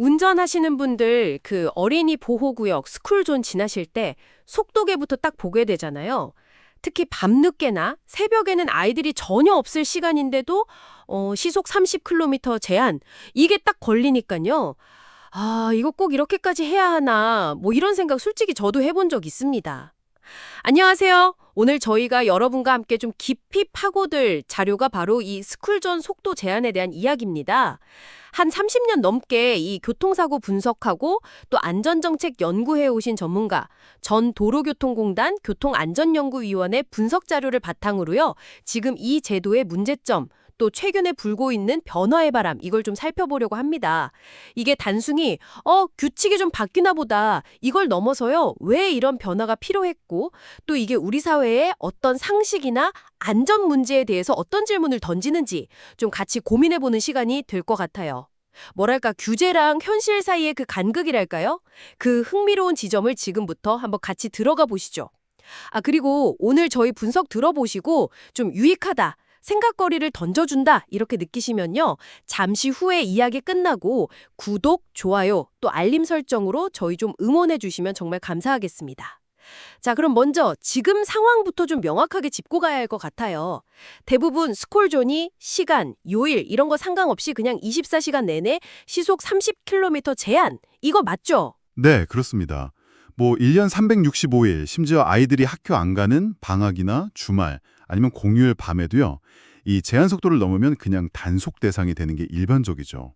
운전하시는 분들 그 어린이 보호구역 스쿨존 지나실 때 속도계부터 딱 보게 되잖아요. 특히 밤늦게나 새벽에는 아이들이 전혀 없을 시간인데도 어, 시속 30km 제한 이게 딱 걸리니까요. 아, 이거 꼭 이렇게까지 해야 하나 뭐 이런 생각 솔직히 저도 해본 적 있습니다. 안녕하세요. 오늘 저희가 여러분과 함께 좀 깊이 파고들 자료가 바로 이 스쿨존 속도 제한에 대한 이야기입니다. 한 30년 넘게 이 교통사고 분석하고 또 안전정책 연구해 오신 전문가, 전 도로교통공단 교통안전연구위원회 분석 자료를 바탕으로요. 지금 이 제도의 문제점, 또 최근에 불고 있는 변화의 바람 이걸 좀 살펴보려고 합니다. 이게 단순히 어 규칙이 좀 바뀌나 보다 이걸 넘어서요 왜 이런 변화가 필요했고 또 이게 우리 사회의 어떤 상식이나 안전 문제에 대해서 어떤 질문을 던지는지 좀 같이 고민해보는 시간이 될 것 같아요. 뭐랄까 규제랑 현실 사이의 그 간극이랄까요? 그 흥미로운 지점을 지금부터 한번 같이 들어가 보시죠. 아 그리고 오늘 저희 분석 들어보시고 좀 유익하다. 생각거리를 던져준다 이렇게 느끼시면요. 잠시 후에 이야기 끝나고 구독, 좋아요, 또 알림 설정으로 저희 좀 응원해 주시면 정말 감사하겠습니다. 자, 그럼 먼저 지금 상황부터 좀 명확하게 짚고 가야 할 것 같아요. 대부분 스콜존이 시간, 요일 이런 거 상관없이 그냥 24시간 내내 시속 30km 제한 이거 맞죠? 네, 그렇습니다. 뭐 1년 365일, 심지어 아이들이 학교 안 가는 방학이나 주말, 아니면 공휴일 밤에도요. 이 제한 속도를 넘으면 그냥 단속 대상이 되는 게 일반적이죠.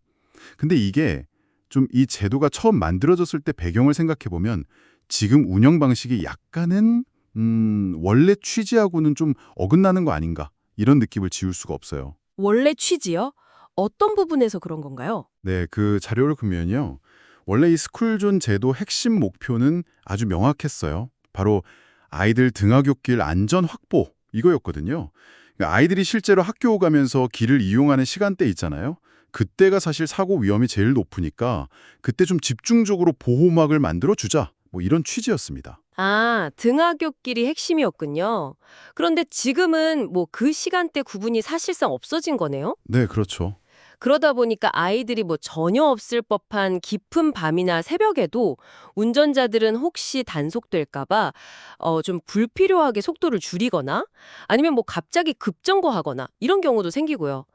근데 이게 좀 이 제도가 처음 만들어졌을 때 배경을 생각해 보면 지금 운영 방식이 약간은 음, 원래 취지하고는 좀 어긋나는 거 아닌가 이런 느낌을 지울 수가 없어요. 원래 취지요? 어떤 부분에서 그런 건가요? 네, 그 자료를 보면요. 원래 이 스쿨존 제도 핵심 목표는 아주 명확했어요. 바로 아이들 등하굣길 안전 확보 이거였거든요. 그러니까 아이들이 실제로 학교 가면서 길을 이용하는 시간대 있잖아요. 그때가 사실 사고 위험이 제일 높으니까 그때 좀 집중적으로 보호막을 만들어 주자. 뭐 이런 취지였습니다. 아, 등하굣길이 핵심이었군요. 그런데 지금은 뭐 그 시간대 구분이 사실상 없어진 거네요? 네, 그렇죠. 그러다 보니까 아이들이 뭐 전혀 없을 법한 깊은 밤이나 새벽에도 운전자들은 혹시 단속될까봐 어, 좀 불필요하게 속도를 줄이거나 아니면 뭐 갑자기 급정거하거나 이런 경우도 생기고요.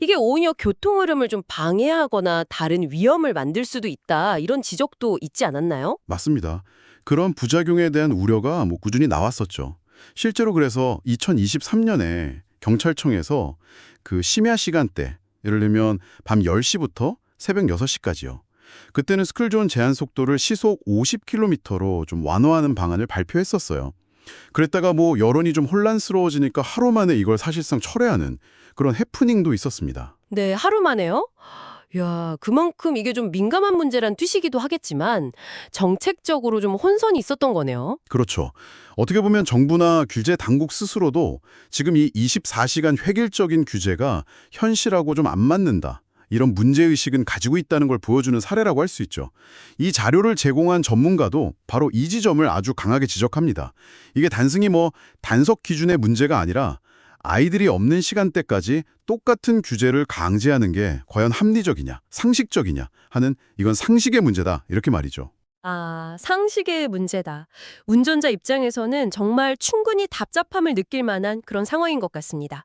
이게 오히려 교통 흐름을 좀 방해하거나 다른 위험을 만들 수도 있다 이런 지적도 있지 않았나요? 맞습니다. 그런 부작용에 대한 우려가 뭐 꾸준히 나왔었죠. 실제로 그래서 2023년에 경찰청에서 그 심야 시간대, 예를 들면 밤 10시부터 새벽 6시까지요. 그때는 스쿨존 제한 속도를 시속 50km로 좀 완화하는 방안을 발표했었어요. 그랬다가 뭐 여론이 좀 혼란스러워지니까 하루 만에 이걸 사실상 철회하는 그런 해프닝도 있었습니다. 네, 하루 만에요? 야, 그만큼 이게 좀 민감한 문제란 뜻이기도 하겠지만 정책적으로 좀 혼선이 있었던 거네요. 그렇죠. 어떻게 보면 정부나 규제 당국 스스로도 지금 이 24시간 획일적인 규제가 현실하고 좀 안 맞는다. 이런 문제의식은 가지고 있다는 걸 보여주는 사례라고 할 수 있죠. 이 자료를 제공한 전문가도 바로 이 지점을 아주 강하게 지적합니다. 이게 단순히 뭐 단속 기준의 문제가 아니라 아이들이 없는 시간대까지 똑같은 규제를 강제하는 게 과연 합리적이냐, 상식적이냐 하는 이건 상식의 문제다 이렇게 말이죠. 아, 상식의 문제다. 운전자 입장에서는 정말 충분히 답답함을 느낄 만한 그런 상황인 것 같습니다.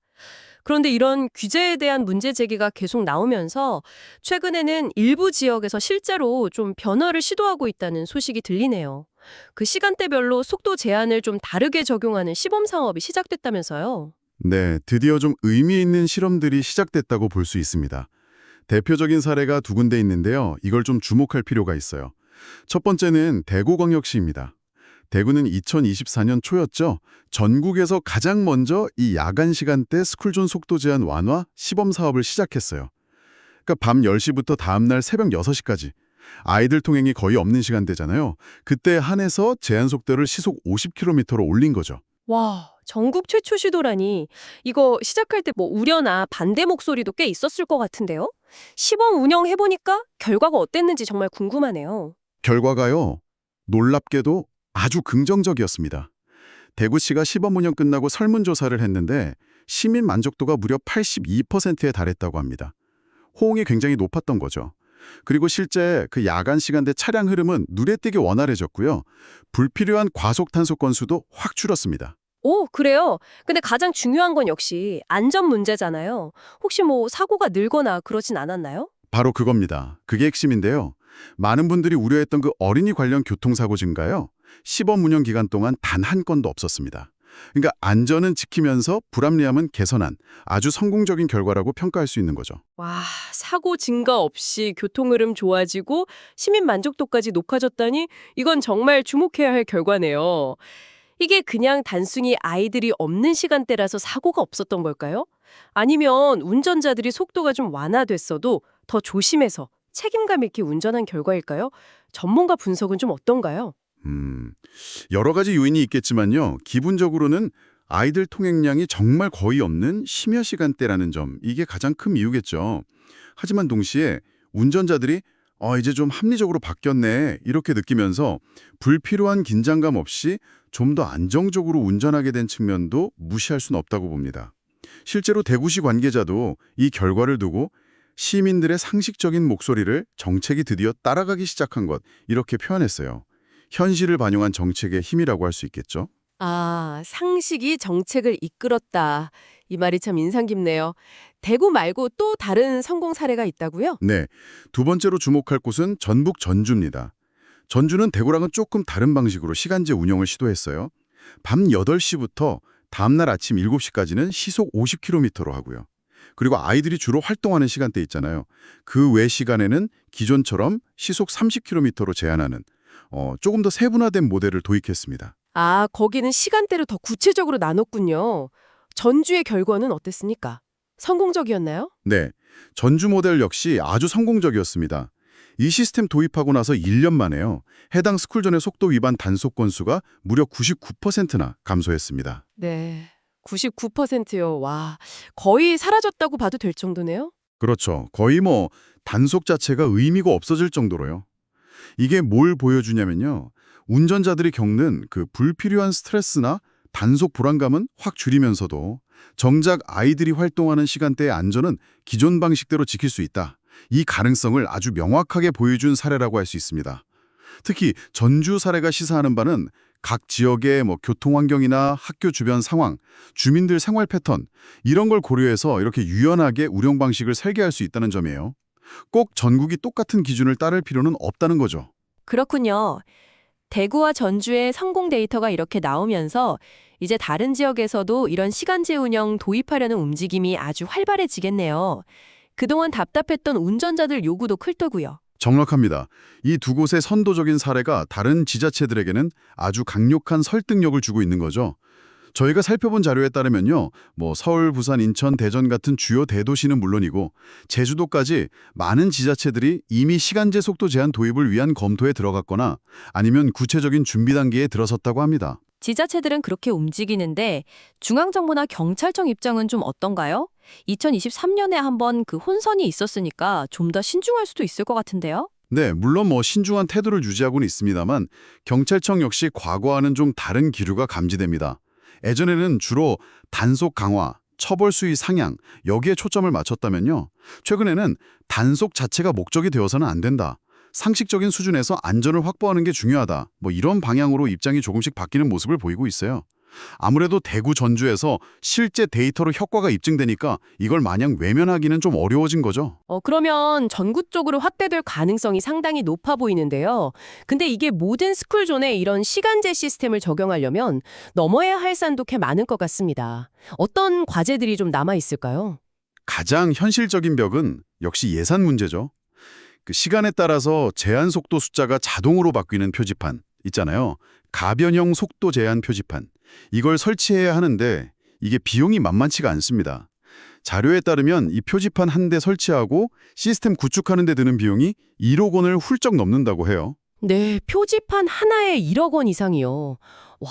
그런데 이런 규제에 대한 문제 제기가 계속 나오면서 최근에는 일부 지역에서 실제로 좀 변화를 시도하고 있다는 소식이 들리네요. 그 시간대별로 속도 제한을 좀 다르게 적용하는 시범 사업이 시작됐다면서요. 네, 드디어 좀 의미 있는 실험들이 시작됐다고 볼 수 있습니다. 대표적인 사례가 두 군데 있는데요. 이걸 좀 주목할 필요가 있어요. 첫 번째는 대구광역시입니다. 대구는 2024년 초였죠. 전국에서 가장 먼저 이 야간 시간대 스쿨존 속도 제한 완화 시범 사업을 시작했어요. 그러니까 밤 10시부터 다음날 새벽 6시까지 아이들 통행이 거의 없는 시간대잖아요. 그때 한해서 제한 속도를 시속 50km로 올린 거죠. 와, 전국 최초 시도라니. 이거 시작할 때 뭐 우려나 반대 목소리도 꽤 있었을 것 같은데요? 시범 운영해보니까 결과가 어땠는지 정말 궁금하네요. 결과가요. 놀랍게도 아주 긍정적이었습니다. 대구시가 시범 운영 끝나고 설문조사를 했는데 시민 만족도가 무려 82%에 달했다고 합니다. 호응이 굉장히 높았던 거죠. 그리고 실제 그 야간 시간대 차량 흐름은 눈에 띄게 원활해졌고요. 불필요한 과속 탄소 건수도 확 줄었습니다. 오, 그래요? 근데 가장 중요한 건 역시 안전 문제잖아요. 혹시 뭐 사고가 늘거나 그러진 않았나요? 바로 그겁니다. 그게 핵심인데요. 많은 분들이 우려했던 그 어린이 관련 교통사고 증가요. 시범 운영 기간 동안 단 한 건도 없었습니다. 그러니까 안전은 지키면서 불합리함은 개선한 아주 성공적인 결과라고 평가할 수 있는 거죠. 와, 사고 증가 없이 교통 흐름 좋아지고 시민 만족도까지 높아졌다니 이건 정말 주목해야 할 결과네요. 이게 그냥 단순히 아이들이 없는 시간대라서 사고가 없었던 걸까요? 아니면 운전자들이 속도가 좀 완화됐어도 더 조심해서 책임감 있게 운전한 결과일까요? 전문가 분석은 좀 어떤가요? 음, 여러 가지 요인이 있겠지만요. 기본적으로는 아이들 통행량이 정말 거의 없는 심야 시간대라는 점, 이게 가장 큰 이유겠죠. 하지만 동시에 운전자들이 어, 이제 좀 합리적으로 바뀌었네 이렇게 느끼면서 불필요한 긴장감 없이 좀 더 안정적으로 운전하게 된 측면도 무시할 수는 없다고 봅니다. 실제로 대구시 관계자도 이 결과를 두고 시민들의 상식적인 목소리를 정책이 드디어 따라가기 시작한 것 이렇게 표현했어요. 현실을 반영한 정책의 힘이라고 할 수 있겠죠. 아, 상식이 정책을 이끌었다. 이 말이 참 인상 깊네요. 대구 말고 또 다른 성공 사례가 있다고요? 네, 두 번째로 주목할 곳은 전북 전주입니다. 전주는 대구랑은 조금 다른 방식으로 시간제 운영을 시도했어요. 밤 8시부터 다음날 아침 7시까지는 시속 50km로 하고요. 그리고 아이들이 주로 활동하는 시간대 있잖아요. 그 외 시간에는 기존처럼 시속 30km로 제한하는 어, 조금 더 세분화된 모델을 도입했습니다. 아, 거기는 시간대를 더 구체적으로 나눴군요. 전주의 결과는 어땠습니까? 성공적이었나요? 네, 전주 모델 역시 아주 성공적이었습니다. 이 시스템 도입하고 나서 1년 만에요. 해당 스쿨존의 속도 위반 단속 건수가 무려 99%나 감소했습니다. 네. 99%요. 와, 거의 사라졌다고 봐도 될 정도네요. 그렇죠. 거의 뭐 단속 자체가 의미가 없어질 정도로요. 이게 뭘 보여주냐면요. 운전자들이 겪는 그 불필요한 스트레스나 단속 불안감은 확 줄이면서도 정작 아이들이 활동하는 시간대의 안전은 기존 방식대로 지킬 수 있다. 이 가능성을 아주 명확하게 보여준 사례라고 할 수 있습니다. 특히 전주 사례가 시사하는 바는 각 지역의 뭐 교통 환경이나 학교 주변 상황, 주민들 생활 패턴 이런 걸 고려해서 이렇게 유연하게 운영 방식을 설계할 수 있다는 점이에요. 꼭 전국이 똑같은 기준을 따를 필요는 없다는 거죠. 그렇군요. 대구와 전주의 성공 데이터가 이렇게 나오면서 이제 다른 지역에서도 이런 시간제 운영 도입하려는 움직임이 아주 활발해지겠네요. 그동안 답답했던 운전자들 요구도 클 거고요. 정확합니다. 이 두 곳의 선도적인 사례가 다른 지자체들에게는 아주 강력한 설득력을 주고 있는 거죠. 저희가 살펴본 자료에 따르면요. 뭐 서울, 부산, 인천, 대전 같은 주요 대도시는 물론이고 제주도까지 많은 지자체들이 이미 시간제 속도 제한 도입을 위한 검토에 들어갔거나 아니면 구체적인 준비 단계에 들어섰다고 합니다. 지자체들은 그렇게 움직이는데 중앙정부나 경찰청 입장은 좀 어떤가요? 2023년에 한번 그 혼선이 있었으니까 좀 더 신중할 수도 있을 것 같은데요. 네, 물론 뭐 신중한 태도를 유지하고는 있습니다만 경찰청 역시 과거와는 좀 다른 기류가 감지됩니다. 예전에는 주로 단속 강화, 처벌 수위 상향 여기에 초점을 맞췄다면요. 최근에는 단속 자체가 목적이 되어서는 안 된다. 상식적인 수준에서 안전을 확보하는 게 중요하다. 뭐 이런 방향으로 입장이 조금씩 바뀌는 모습을 보이고 있어요. 아무래도 대구 전주에서 실제 데이터로 효과가 입증되니까 이걸 마냥 외면하기는 좀 어려워진 거죠. 어, 그러면 전국적으로 확대될 가능성이 상당히 높아 보이는데요. 근데 이게 모든 스쿨존에 이런 시간제 시스템을 적용하려면 넘어야 할 산도 꽤 많을 것 같습니다. 어떤 과제들이 좀 남아 있을까요? 가장 현실적인 벽은 역시 예산 문제죠. 그 시간에 따라서 제한 속도 숫자가 자동으로 바뀌는 표지판 있잖아요. 가변형 속도 제한 표지판. 이걸 설치해야 하는데 이게 비용이 만만치가 않습니다. 자료에 따르면 이 표지판 한 대 설치하고 시스템 구축하는 데 드는 비용이 1억 원을 훌쩍 넘는다고 해요. 네, 표지판 하나에 1억 원 이상이요. 와,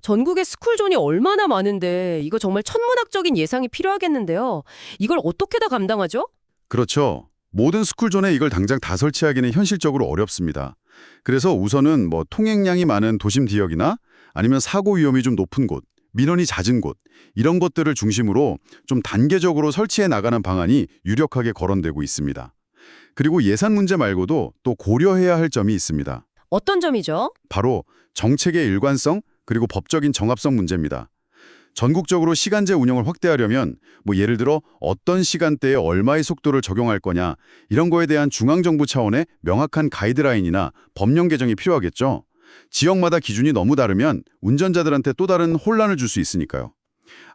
전국에 스쿨존이 얼마나 많은데 이거 정말 천문학적인 예상이 필요하겠는데요. 이걸 어떻게 다 감당하죠? 그렇죠. 모든 스쿨존에 이걸 당장 다 설치하기는 현실적으로 어렵습니다. 그래서 우선은 뭐 통행량이 많은 도심 지역이나 아니면 사고 위험이 좀 높은 곳, 민원이 잦은 곳 이런 것들을 중심으로 좀 단계적으로 설치해 나가는 방안이 유력하게 거론되고 있습니다. 그리고 예산 문제 말고도 또 고려해야 할 점이 있습니다. 어떤 점이죠? 바로 정책의 일관성 그리고 법적인 정합성 문제입니다. 전국적으로 시간제 운영을 확대하려면 뭐 예를 들어 어떤 시간대에 얼마의 속도를 적용할 거냐 이런 거에 대한 중앙정부 차원의 명확한 가이드라인이나 법령 개정이 필요하겠죠. 지역마다 기준이 너무 다르면 운전자들한테 또 다른 혼란을 줄 수 있으니까요.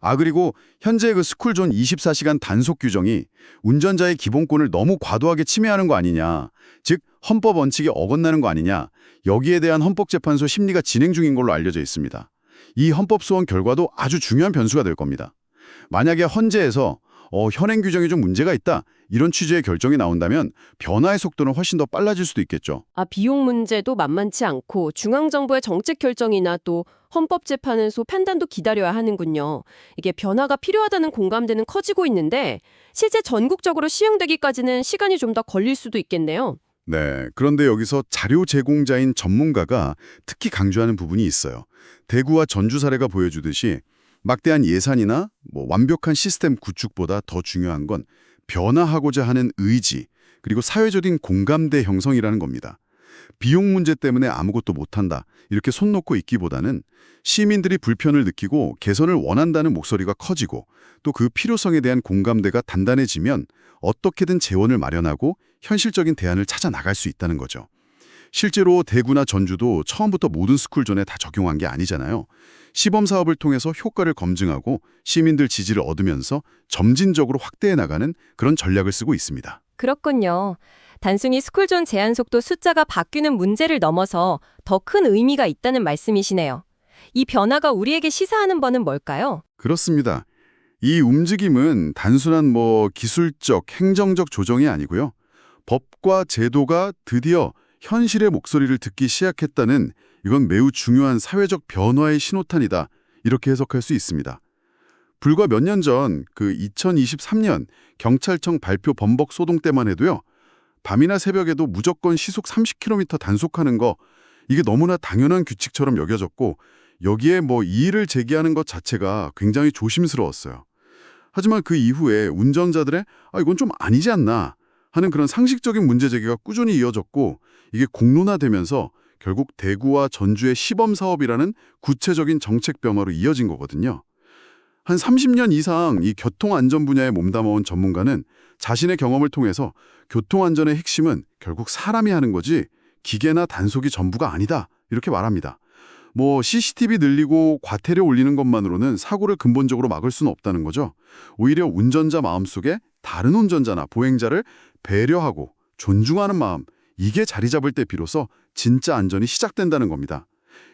아 그리고 현재 그 스쿨존 24시간 단속 규정이 운전자의 기본권을 너무 과도하게 침해하는 거 아니냐 즉 헌법 원칙에 어긋나는 거 아니냐 여기에 대한 헌법재판소 심리가 진행 중인 걸로 알려져 있습니다. 이 헌법 소원 결과도 아주 중요한 변수가 될 겁니다. 만약에 헌재에서 어, 현행 규정이 좀 문제가 있다 이런 취지의 결정이 나온다면 변화의 속도는 훨씬 더 빨라질 수도 있겠죠. 아, 비용 문제도 만만치 않고 중앙정부의 정책 결정이나 또 헌법재판소 판단도 기다려야 하는군요. 이게 변화가 필요하다는 공감대는 커지고 있는데 실제 전국적으로 시행되기까지는 시간이 좀 더 걸릴 수도 있겠네요. 네, 그런데 여기서 자료 제공자인 전문가가 특히 강조하는 부분이 있어요. 대구와 전주 사례가 보여주듯이 막대한 예산이나 뭐 완벽한 시스템 구축보다 더 중요한 건 변화하고자 하는 의지 그리고 사회적인 공감대 형성이라는 겁니다. 비용 문제 때문에 아무것도 못한다 이렇게 손 놓고 있기보다는 시민들이 불편을 느끼고 개선을 원한다는 목소리가 커지고 또 그 필요성에 대한 공감대가 단단해지면 어떻게든 재원을 마련하고 현실적인 대안을 찾아 나갈 수 있다는 거죠. 실제로 대구나 전주도 처음부터 모든 스쿨존에 다 적용한 게 아니잖아요. 시범 사업을 통해서 효과를 검증하고 시민들 지지를 얻으면서 점진적으로 확대해 나가는 그런 전략을 쓰고 있습니다. 그렇군요. 단순히 스쿨존 제한 속도 숫자가 바뀌는 문제를 넘어서 더 큰 의미가 있다는 말씀이시네요. 이 변화가 우리에게 시사하는 바는 뭘까요? 그렇습니다. 이 움직임은 단순한 뭐 기술적, 행정적 조정이 아니고요. 법과 제도가 드디어 현실의 목소리를 듣기 시작했다는 이건 매우 중요한 사회적 변화의 신호탄이다. 이렇게 해석할 수 있습니다. 불과 몇 년 전 그 2023년 경찰청 발표 범벅 소동 때만 해도요. 밤이나 새벽에도 무조건 시속 30km 단속하는 거 이게 너무나 당연한 규칙처럼 여겨졌고 여기에 뭐 이의를 제기하는 것 자체가 굉장히 조심스러웠어요. 하지만 그 이후에 운전자들의 아 이건 좀 아니지 않나 하는 그런 상식적인 문제 제기가 꾸준히 이어졌고 이게 공론화되면서 결국 대구와 전주의 시범 사업이라는 구체적인 정책 변화로 이어진 거거든요. 한 30년 이상 이 교통안전 분야에 몸담아온 전문가는 자신의 경험을 통해서 교통안전의 핵심은 결국 사람이 하는 거지 기계나 단속이 전부가 아니다 이렇게 말합니다. 뭐 CCTV 늘리고 과태료 올리는 것만으로는 사고를 근본적으로 막을 수는 없다는 거죠. 오히려 운전자 마음속에 다른 운전자나 보행자를 배려하고 존중하는 마음 이게 자리 잡을 때 비로소 진짜 안전이 시작된다는 겁니다.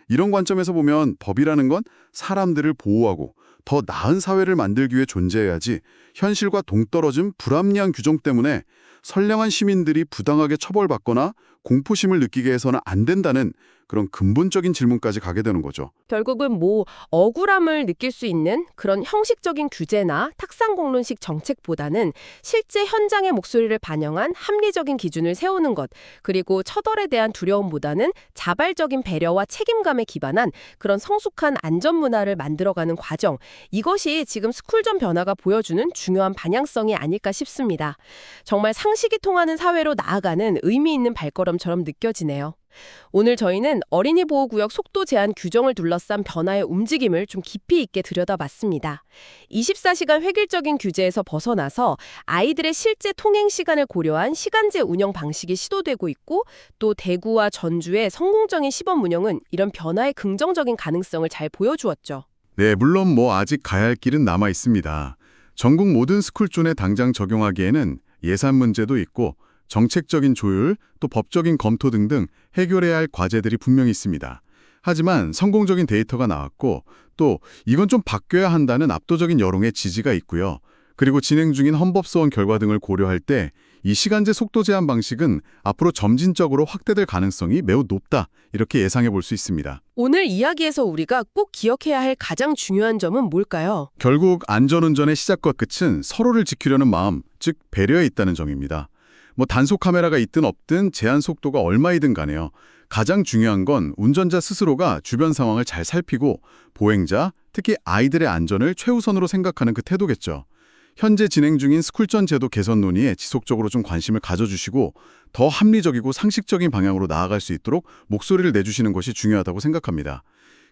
이런 관점에서 보면 법이라는 건 사람들을 보호하고 더 나은 사회를 만들기 위해 존재해야지 현실과 동떨어진 불합리한 규정 때문에 선량한 시민들이 부당하게 처벌받거나 공포심을 느끼게 해서는 안 된다는 그런 근본적인 질문까지 가게 되는 거죠. 결국은 뭐 억울함을 느낄 수 있는 그런 형식적인 규제나 탁상 공론식 정책보다는 실제 현장의 목소리를 반영한 합리적인 기준을 세우는 것, 그리고 처벌에 대한 두려움보다는 자발적인 배려와 책임감에 기반한 그런 성숙한 안전 문화를 만들어가는 과정, 이것이 지금 스쿨존 변화가 보여주는 중요한 방향성이 아닐까 싶습니다. 정말 상식이 통하는 사회로 나아가는 의미 있는 발걸음처럼 느껴지네요. 오늘 저희는 어린이 보호구역 속도 제한 규정을 둘러싼 변화의 움직임을 좀 깊이 있게 들여다봤습니다. 24시간 획일적인 규제에서 벗어나서 아이들의 실제 통행 시간을 고려한 시간제 운영 방식이 시도되고 있고 또 대구와 전주의 성공적인 시범 운영은 이런 변화의 긍정적인 가능성을 잘 보여주었죠. 네, 물론 뭐 아직 가야 할 길은 남아 있습니다. 전국 모든 스쿨존에 당장 적용하기에는 예산 문제도 있고 정책적인 조율, 또 법적인 검토 등등 해결해야 할 과제들이 분명히 있습니다. 하지만 성공적인 데이터가 나왔고 또 이건 좀 바뀌어야 한다는 압도적인 여론의 지지가 있고요. 그리고 진행 중인 헌법소원 결과 등을 고려할 때 이 시간제 속도 제한 방식은 앞으로 점진적으로 확대될 가능성이 매우 높다 이렇게 예상해 볼 수 있습니다. 오늘 이야기에서 우리가 꼭 기억해야 할 가장 중요한 점은 뭘까요? 결국 안전운전의 시작과 끝은 서로를 지키려는 마음, 즉 배려에 있다는 점입니다. 뭐 단속 카메라가 있든 없든 제한 속도가 얼마이든 간에요. 가장 중요한 건 운전자 스스로가 주변 상황을 잘 살피고 보행자, 특히 아이들의 안전을 최우선으로 생각하는 그 태도겠죠. 현재 진행 중인 스쿨전 제도 개선 논의에 지속적으로 좀 관심을 가져주시고 더 합리적이고 상식적인 방향으로 나아갈 수 있도록 목소리를 내주시는 것이 중요하다고 생각합니다.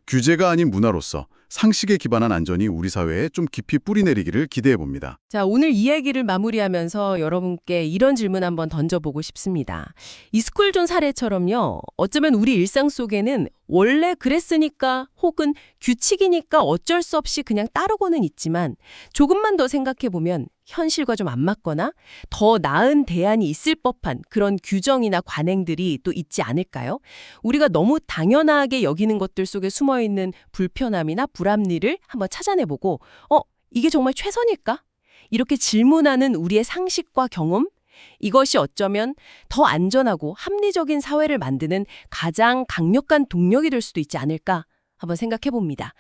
규제가 아닌 문화로서 상식에 기반한 안전이 우리 사회에 좀 깊이 뿌리내리기를 기대해 봅니다. 자, 오늘 이야기를 마무리하면서 여러분께 이런 질문 한번 던져보고 싶습니다. 이 스쿨존 사례처럼요, 어쩌면 우리 일상 속에는 원래 그랬으니까 혹은 규칙이니까 어쩔 수 없이 그냥 따르고는 있지만 조금만 더 생각해보면 현실과 좀 안 맞거나 더 나은 대안이 있을 법한 그런 규정이나 관행들이 또 있지 않을까요? 우리가 너무 당연하게 여기는 것들 속에 숨어 있는 불편함이나 불합리를 한번 찾아내보고, 어, 이게 정말 최선일까? 이렇게 질문하는 우리의 상식과 경험? 이것이 어쩌면 더 안전하고 합리적인 사회를 만드는 가장 강력한 동력이 될 수도 있지 않을까 한번 생각해 봅니다.